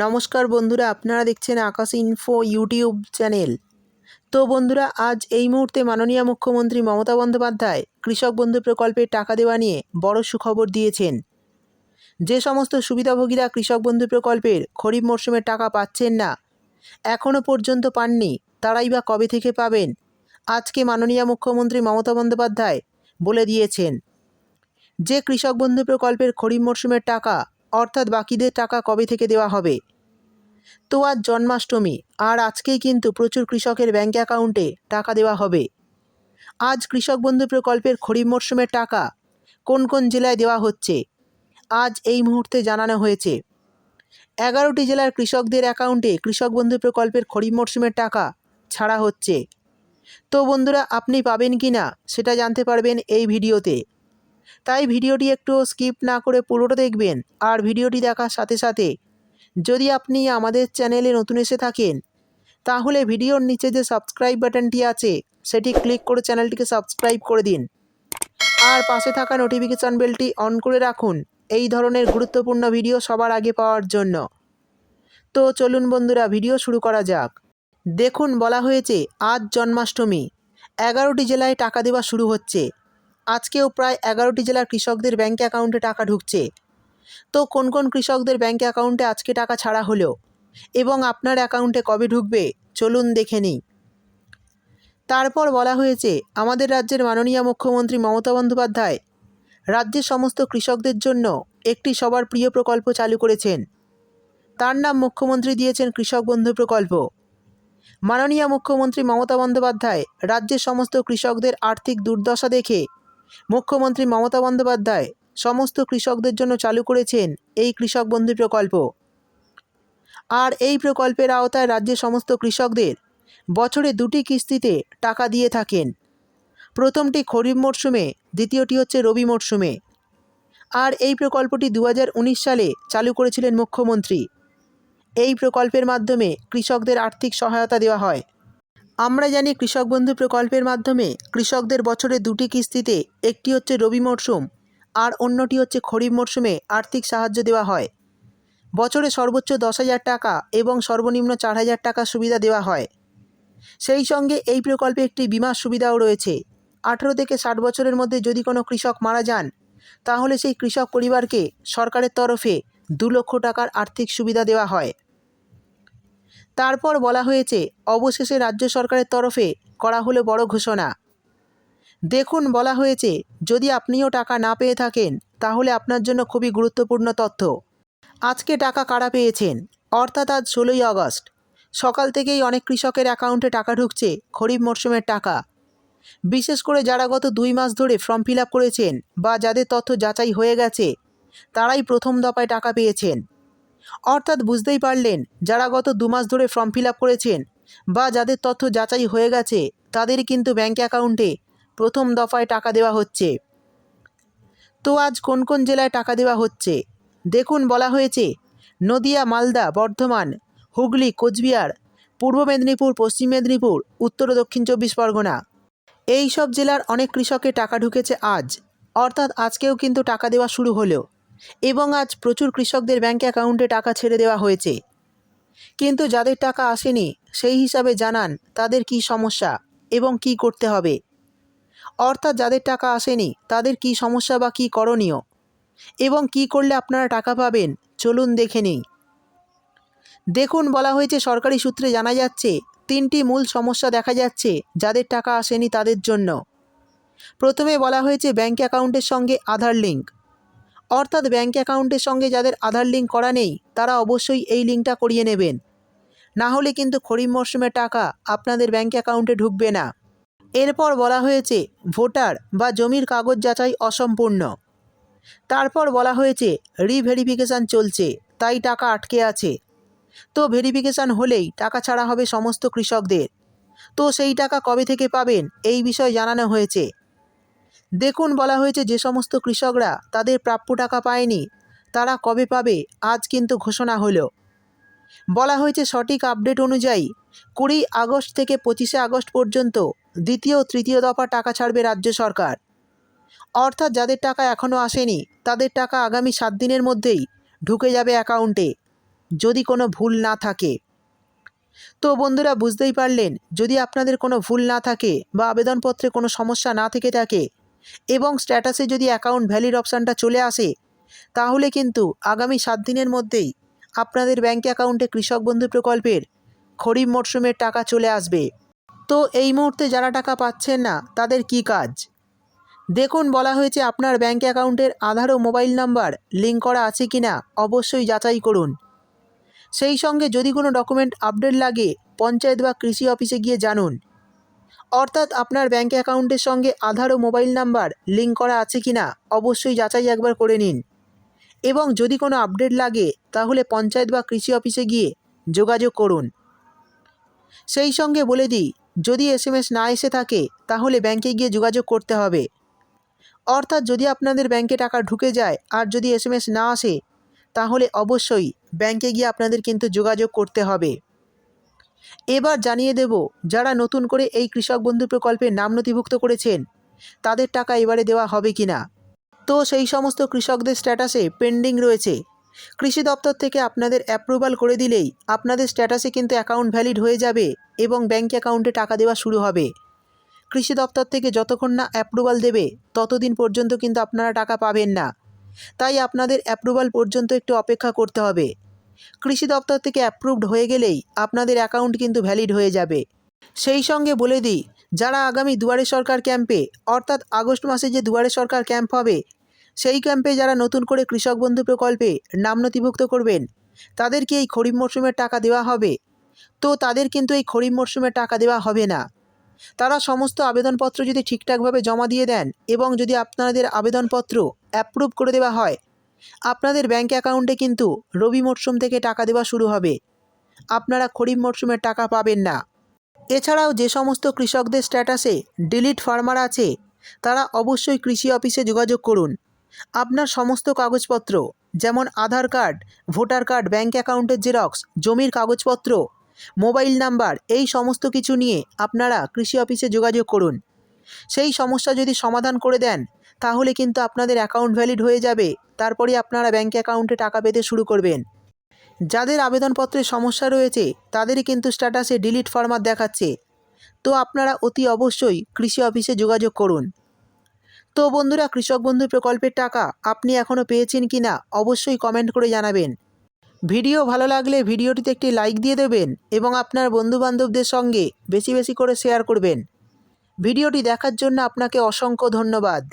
নমস্কার বন্ধুরা, আপনারা দেখছেন আকাশ ইনফো ইউটিউব চ্যানেল তো বন্ধুরা, আজ এই মুহূর্তে মাননীয় মুখ্যমন্ত্রী মমতা বন্দ্যোপাধ্যায় কৃষক বন্ধু প্রকল্পের টাকা দেওয়া নিয়ে বড় সুখবর দিয়েছেন। যে সমস্ত সুবিধাভোগীরা কৃষক বন্ধু প্রকল্পের খরিফ মরশুমের টাকা পাচ্ছেন না এখনও পর্যন্ত পাননি, তারাই বা কবে থেকে পাবেন? আজকে মাননীয় মুখ্যমন্ত্রী মমতা বন্দ্যোপাধ্যায় বলে দিয়েছেন যে, কৃষক বন্ধু প্রকল্পের খরিফ মরশুমের টাকা অর্থাৎ বাকিদের টাকা কবে থেকে দেওয়া হবে? তো আজ জন্মাষ্টমী, আর আজকেই কিন্তু প্রচুর কৃষকের ব্যাঙ্ক অ্যাকাউন্টে টাকা দেওয়া হবে। আজ কৃষক বন্ধু প্রকল্পের খরিফ মরশুমের টাকা কোন কোন জেলায় দেওয়া হচ্ছে? আজ এই মুহূর্তে জানানো হয়েছে। এগারোটি জেলার কৃষকদের অ্যাকাউন্টে কৃষক বন্ধু প্রকল্পের খরিফ মরশুমের টাকা ছাড়া হচ্ছে। তো বন্ধুরা, আপনি পাবেন কি না সেটা জানতে পারবেন এই ভিডিওতে। তাই ভিডিওটি একটু স্কিপ না করে পুরোটা দেখবেন আর ভিডিওটি দেখার সাথে সাথে যদি আপনি আমাদের চ্যানেলে নতুন এসে থাকেন, তাহলে ভিডিওর নিচে যে সাবস্ক্রাইব বাটনটি আছে, সেটি ক্লিক করে চ্যানেলটিকে সাবস্ক্রাইব করে দিন। আর পাশে থাকা নোটিফিকেশান বেলটি অন করে রাখুন, এই ধরনের গুরুত্বপূর্ণ ভিডিও সবার আগে পাওয়ার জন্য। তো চলুন বন্ধুরা, ভিডিও শুরু করা যাক। দেখুন, বলা হয়েছে, আজ জন্মাষ্টমী। এগারোটি জেলায় টাকা দেওয়া শুরু হচ্ছে। আজকেও প্রায় এগারোটি জেলার কৃষকদের ব্যাঙ্ক অ্যাকাউন্টে টাকা ঢুকছে। তো কোন কোন কৃষকদের ব্যাঙ্ক অ্যাকাউন্টে আজকে টাকা ছাড়া হলো? এবং আপনার অ্যাকাউন্টে কবে ঢুকবে? চলুন দেখে নিই। তারপর বলা হয়েছে, আমাদের রাজ্যের মাননীয় মুখ্যমন্ত্রী মমতা বন্দ্যোপাধ্যায় রাজ্যের সমস্ত কৃষকদের জন্য একটি সবার প্রিয় প্রকল্প চালু করেছেন। তার নাম মুখ্যমন্ত্রী দিয়েছেন কৃষক বন্ধু প্রকল্প। মাননীয় মুখ্যমন্ত্রী মমতা বন্দ্যোপাধ্যায় রাজ্যের সমস্ত কৃষকদের আর্থিক দুর্দশা দেখে মুখ্যমন্ত্রী মমতা বন্দ্যোপাধ্যায় সমস্ত কৃষকদের জন্য চালু করেছেন এই কৃষক বন্ধু প্রকল্প। আর এই প্রকল্পের আওতায় রাজ্যের সমস্ত কৃষকদের বছরে দুটি কিস্তিতে টাকা দিয়ে থাকেন। প্রথমটি খরিফ মরশুমে, দ্বিতীয়টি হচ্ছে রবি মরশুমে। আর এই প্রকল্পটি দু হাজার উনিশ সালে চালু করেছিলেন মুখ্যমন্ত্রী। এই প্রকল্পের মাধ্যমে কৃষকদের আর্থিক সহায়তা দেওয়া হয়। আমরা জানি কৃষক বন্ধু প্রকল্পের মাধ্যমে কৃষকদের বছরে দুটি কিস্তিতে একটি হচ্ছে রবি মরশুম আর অন্যটি হচ্ছে খরিফ মরশুমে আর্থিক সাহায্য দেওয়া হয়। বছরে সর্বোচ্চ দশ হাজার টাকা এবং সর্বনিম্ন চার হাজার টাকা সুবিধা দেওয়া হয়। সেই সঙ্গে এই প্রকল্পে একটি বিমা সুবিধাও রয়েছে। আঠেরো থেকে ষাট বছরের মধ্যে যদি কোনো কৃষক মারা যান, তাহলে সেই কৃষক পরিবারকে সরকারের তরফে দু লক্ষ টাকার আর্থিক সুবিধা দেওয়া হয়। তারপর বলা হয়েছে, অবশেষে রাজ্য সরকারের তরফে করা হলো বড় ঘোষণা। দেখুন, বলা হয়েছে, যদি আপনিও টাকা না পেয়ে থাকেন, তাহলে আপনার জন্য খুবই গুরুত্বপূর্ণ তথ্য। আজকে টাকা কারা পেয়েছেন? অর্থাৎ আজ ষোলোই আগস্ট। সকাল থেকেই অনেক কৃষকের অ্যাকাউন্টে টাকা ঢুকছে, খরিফ মরশুমের টাকা। বিশেষ করে যারা গত দুই মাস ধরে ফর্ম ফিল করেছেন বা যাদের তথ্য যাচাই হয়ে গেছে, তারাই প্রথম দফায় টাকা পেয়েছেন। অর্থাৎ বুঝতেই পারলেন যারা গত দু মাস ধরে ফর্ম ফিল করেছেন বা যাদের তথ্য যাচাই হয়ে গেছে, তাদের কিন্তু ব্যাঙ্ক অ্যাকাউন্টে প্রথম দফায় টাকা দেওয়া হচ্ছে। তো আজ কোন কোন জেলায় টাকা দেওয়া হচ্ছে? দেখুন বলা হয়েছে, নদিয়া, মালদা, বর্ধমান, হুগলি, কোচবিহার, পূর্ব মেদিনীপুর, পশ্চিম মেদিনীপুর, উত্তর ও দক্ষিণ চব্বিশ পরগনা। এই সব জেলার অনেক কৃষকের টাকা ঢুকেছে আজ। অর্থাৎ আজকেও কিন্তু টাকা দেওয়া শুরু হলো। এবং আজ প্রচুর কৃষকদের ব্যাঙ্ক অ্যাকাউন্টে টাকা ছেড়ে দেওয়া হয়েছে। কিন্তু যাদের টাকা আসেনি, সেই হিসাবে জানান তাদের কি সমস্যা এবং কি করতে হবে। অর্থাৎ যাদের টাকা আসেনি, তাদের কি সমস্যা বা কী করণীয়? এবং কি করলে আপনারা টাকা পাবেন, চলুন দেখে নিই। দেখুন, বলা হয়েছে, সরকারি সূত্রে জানা যাচ্ছে, তিনটি মূল সমস্যা দেখা যাচ্ছে যাদের টাকা আসেনি তাদের জন্য। প্রথমে বলা হয়েছে ব্যাঙ্ক অ্যাকাউন্টের সঙ্গে আধার লিঙ্ক অর্থাৎ ব্যাঙ্ক অ্যাকাউন্টের সঙ্গে যাদের আধার লিঙ্ক করা নেই, তারা অবশ্যই এই লিঙ্কটা করিয়ে নেবেন। না হলে কিন্তু খরিফ মরশুমের টাকা আপনাদের ব্যাঙ্ক অ্যাকাউন্টে ঢুকবে না। এরপর বলা হয়েছে, ভোটার বা জমির কাগজ যাচাই অসম্পূর্ণ। তারপর বলা হয়েছে রিভেরিফিকেশান চলছে, তাই টাকা আটকে আছে। তো ভেরিফিকেশান হলেই টাকা ছাড়া হবে সমস্ত কৃষকদের। তো সেই টাকা কবে থেকে পাবেন, এই বিষয়ে জানানো হয়েছে। দেখুন বলা হয়েছে যে সমস্ত কৃষকরা তাদের প্রাপ্য টাকা পায়নি। তারা কবে পাবে? আজ কিন্তু ঘোষণা হলো। বলা হয়েছে সঠিক আপডেট অনুযায়ী কুড়ি আগস্ট থেকে পঁচিশে আগস্ট পর্যন্ত দ্বিতীয় তৃতীয় দফা টাকা ছাড়বে রাজ্য সরকার। অর্থাৎ যাদের টাকা এখনও আসেনি, তাদের টাকা আগামী সাত দিনের মধ্যেই ঢুকে যাবে অ্যাকাউন্টে, যদি কোনো ভুল না থাকে। তো বন্ধুরা, বুঝতেই পারলেন, যদি আপনাদের কোনো ভুল না থাকে বা আবেদনপত্রে কোনো সমস্যা না থেকে থাকে এবং স্ট্যাটাসে যদি অ্যাকাউন্ট ভ্যালিড অপশানটা চলে আসে, তাহলে কিন্তু আগামী সাত দিনের মধ্যেই আপনাদের ব্যাঙ্ক অ্যাকাউন্টে কৃষক বন্ধু প্রকল্পের খরিফ মরশুমের টাকা চলে আসবে। তো এই মুহূর্তে যারা টাকা পাচ্ছেন না, তাদের কি কাজ? দেখুন, বলা হয়েছে আপনার ব্যাঙ্ক অ্যাকাউন্টের আধার ও মোবাইল নাম্বার লিঙ্ক করা আছে কি না অবশ্যই যাচাই করুন। সেই সঙ্গে যদি কোনো ডকুমেন্ট আপডেট লাগে, পঞ্চায়েত বা কৃষি অফিসে গিয়ে জানুন। অর্থাৎ আপনার ব্যাঙ্ক অ্যাকাউন্টের সঙ্গে আধার ও মোবাইল নাম্বার লিঙ্ক করা আছে কি না অবশ্যই যাচাই একবার করে নিন। এবং যদি কোনো আপডেট লাগে, তাহলে পঞ্চায়েত বা কৃষি অফিসে গিয়ে যোগাযোগ করুন। সেই সঙ্গে বলে দিই, যদি এসএমএস না এসে থাকে, তাহলে ব্যাংকে গিয়ে যোগাযোগ করতে হবে। অর্থাৎ যদি আপনাদের ব্যাংকে টাকা ঢুকে যায় আর যদি এসএমএস না আসে, তাহলে অবশ্যই ব্যাংকে গিয়ে আপনাদের কিন্তু যোগাযোগ করতে হবে। এবার জানিয়ে দেব যারা নতুন করে এই কৃষক বন্ধু প্রকল্পে নাম নথিভুক্ত করেছেন, তাদের টাকা এবারে দেওয়া হবে কি না তো সেই সমস্ত কৃষকদের স্ট্যাটাসে পেন্ডিং রয়েছে। কৃষি দপ্তর থেকে আপনাদের অ্যাপ্রুভাল করে দিলেই আপনাদের স্ট্যাটাসে কিন্তু অ্যাকাউন্ট ভ্যালিড হয়ে যাবে এবং ব্যাঙ্ক অ্যাকাউন্টে টাকা দেওয়া শুরু হবে। কৃষি দপ্তর থেকে যতক্ষণ না অ্যাপ্রুভাল দেবে, ততদিন পর্যন্ত কিন্তু আপনারা টাকা পাবেন না। তাই আপনাদের অ্যাপ্রুভাল পর্যন্ত একটু অপেক্ষা করতে হবে। কৃষি দপ্তর থেকে অ্যাপ্রুভড হয়ে গেলেই আপনাদের অ্যাকাউন্ট কিন্তু ভ্যালিড হয়ে যাবে। সেই সঙ্গে বলে দিই, যারা আগামী দুয়ারে সরকার ক্যাম্পে অর্থাৎ আগস্ট মাসে যে দুয়ারে সরকার ক্যাম্প হবে, সেই ক্যাম্পে যারা নতুন করে কৃষক বন্ধু প্রকল্পে নাম নথিভুক্ত করবেন, তাদেরকে এই খরিফ মরশুমের টাকা দেওয়া হবে। তো তাদের কিন্তু এই খরিফ মরশুমের টাকা দেওয়া হবে না। তারা সমস্ত আবেদনপত্র যদি ঠিকঠাকভাবে জমা দিয়ে দেন এবং যদি আপনাদের আবেদনপত্র অ্যাপ্রুভ করে দেওয়া হয় আপনাদের ব্যাঙ্ক অ্যাকাউন্টে কিন্তু রবি মরশুম থেকে টাকা দেওয়া শুরু হবে। আপনারা খরিফ মরশুমের টাকা পাবেন না। এছাড়াও যে সমস্ত কৃষকদের স্ট্যাটাসে ডিলিট ফার্মার আছে, তারা অবশ্যই কৃষি অফিসে যোগাযোগ করুন। আপনার সমস্ত কাগজপত্র, যেমন Aadhaar card voter card bank অ্যাকাউন্টের জেরক্স জমির কাগজপত্র মোবাইল নাম্বার এই সমস্ত কিছু নিয়ে আপনারা কৃষি অফিসে যোগাযোগ করুন। সেই সমস্যা যদি সমাধান করে দেন তাহলে কিন্তু আপনাদের অ্যাকাউন্ট ভ্যালিড হয়ে যাবে। তারপরে আপনারা ব্যাঙ্ক অ্যাকাউন্টে টাকা পেতে শুরু করবেন। যাদের আবেদনপত্রে সমস্যা রয়েছে, তাদেরই কিন্তু স্ট্যাটাসে ডিলিট ফরমাত দেখাচ্ছে। তো আপনারা অতি অবশ্যই কৃষি অফিসে যোগাযোগ করুন। তো বন্ধুরা, কৃষক বন্ধু প্রকল্পের টাকা আপনি এখনও পেয়েছেন কি না অবশ্যই কমেন্ট করে জানাবেন। ভিডিও ভালো লাগলে ভিডিওটিতে একটি লাইক দিয়ে দেবেন এবং আপনার বন্ধুবান্ধবদের সঙ্গে বেশি বেশি করে শেয়ার করবেন। ভিডিওটি দেখার জন্য আপনাকে অসংখ্য ধন্যবাদ।